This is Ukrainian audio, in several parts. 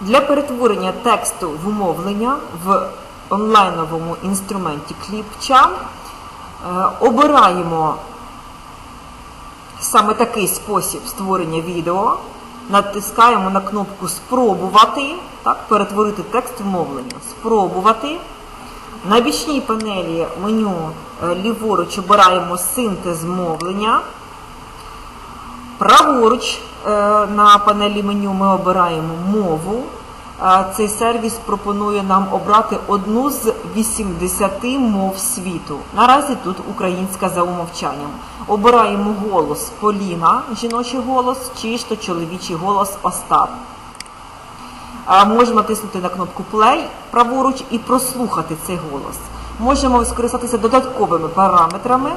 Для перетворення тексту в умовлення в онлайновому інструменті Clipchamp е, обираємо саме такий спосіб створення відео. Натискаємо на кнопку Спробувати, так, перетворити текст в мовлення. Спробувати. На бічній панелі меню е, ліворуч обираємо синтез мовлення. Праворуч на панелі меню ми обираємо мову. Е, Цей сервіс пропонує нам обрати одну з 80 мов світу. Наразі тут українська за умовчанням. Обираємо голос Поліна, жіночий голос, чи ж то чоловічий голос Остап. Е, Можемо тиснути на кнопку Play праворуч і прослухати цей голос. Можемо скористатися додатковими параметрами, е,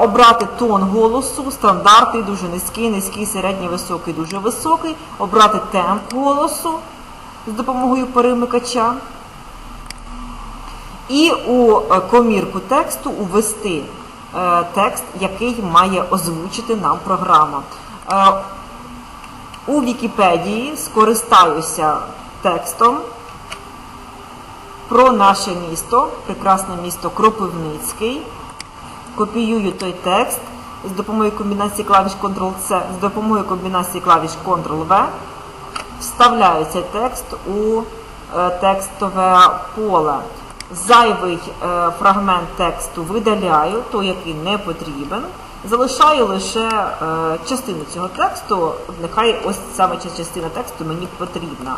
обрати тон голосу, стандартний, дуже низький, низький, середній, високий, дуже високий, обрати темп голосу з допомогою перемикача. І у е, комірку тексту увести е, текст, який має озвучити нам програма. Е, у Вікіпедії скористаюся текстом про наше місто, прекрасне місто Кропивницький. Копіюю той текст з допомогою комбінації клавіш Ctrl-C, з допомогою комбінації клавіш Ctrl-V. Вставляю цей текст у е, текстове поле. Зайвий е, фрагмент тексту видаляю, той, який не потрібен. Залишаю лише е, частину цього тексту. Нехай ось саме ця частина тексту мені потрібна.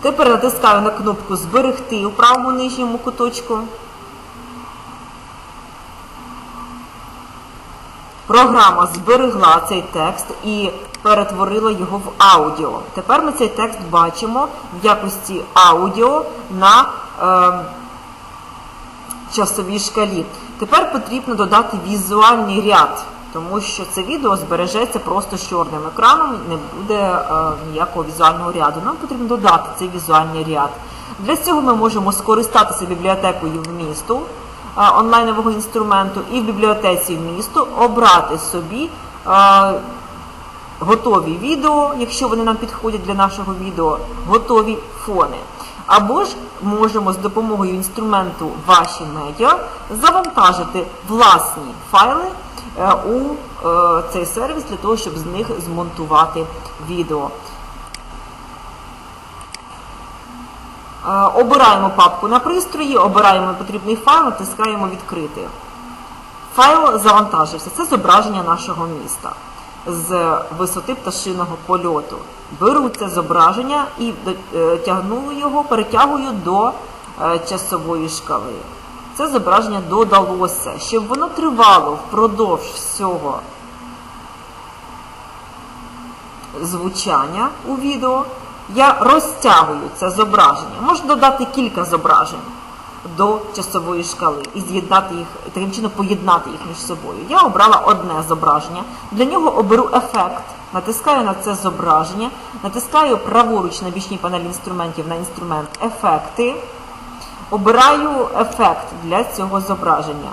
Тепер натискаю на кнопку Зберегти у правому нижньому куточку. Програма зберегла цей текст і перетворила його в аудіо. Тепер ми цей текст бачимо в якості аудіо на е, часовій шкалі. Тепер потрібно додати візуальний ряд, тому що це відео збережеться просто з чорним екраном, не буде е, ніякого візуального ряду. Нам потрібно додати цей візуальний ряд. Для цього ми можемо скористатися бібліотекою вмісту онлайнового інструменту і в бібліотеці вмісту обрати собі е, готові відео, якщо вони нам підходять для нашого відео, готові фони. Або ж можемо з допомогою інструменту ваші медіа завантажити власні файли е, у е, цей сервіс для того, щоб з них змонтувати відео. Е, Обираємо папку на пристрої, обираємо потрібний файл, натискаємо відкрити. Файл завантажився. Це зображення нашого міста з висоти пташиного польоту. Беру це зображення і е, тягну його, перетягую до е, часової шкали. Це зображення додалося, щоб воно тривало впродовж всього звучання у відео. Я розтягую це зображення. Можна додати кілька зображень до часової шкали і з'єднати їх, таким чином поєднати їх між собою. Я обрала одне зображення. Для нього оберу ефект. Натискаю на це зображення, натискаю праворуч на бічній панелі інструментів на інструмент Ефекти. Обираю ефект для цього зображення.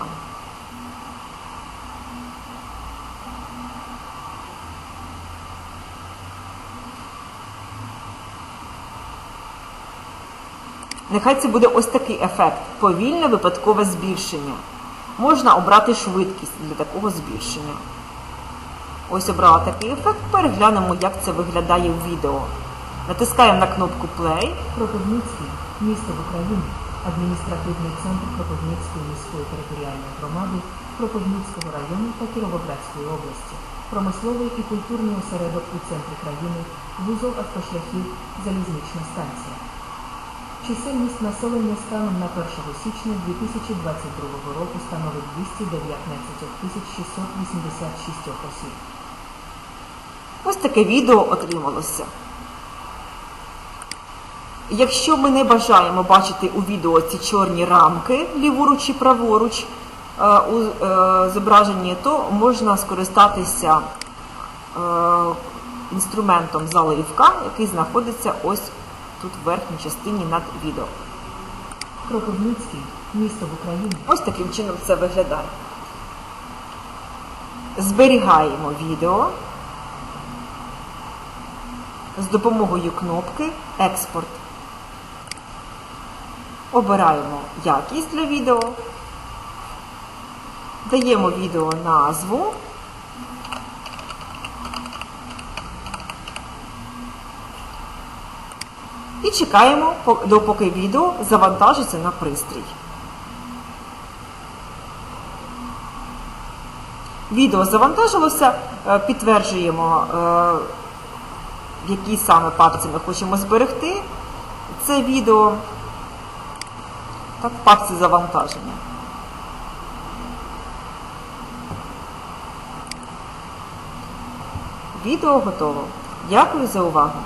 Нехай це буде ось такий ефект повільне випадкове збільшення. Можна обрати швидкість для такого збільшення. Ось обрала такий ефект, переглянемо, як це виглядає в відео. Натискаємо на кнопку Play. Кропивницький місто в Україні, адміністративний центр Кропивницької міської територіальної громади, Кропивницького району та Кіровоградської області, промисловий і культурний осередок у центрі країни, вузол автошляхів, залізнична станція. Чисельність населення станом на 1 січня 2022 року становить 219 686 осіб. Ось таке відео отрималося. Якщо ми не бажаємо бачити у відео ці чорні рамки ліворуч і праворуч е, у е, зображенні, то можна скористатися е, інструментом заливка, який знаходиться ось тут в верхній частині над відео. Кропивницький місто в Україні. Ось таким чином це виглядає. Зберігаємо відео. з допомогою кнопки Експорт. Обираємо якість для відео, даємо відео назву. І чекаємо, по- допоки відео завантажиться на пристрій. Відео завантажилося, е, підтверджуємо, е, в якій саме папці ми хочемо зберегти це відео. Так, в папці завантаження. Відео готово. Дякую за увагу.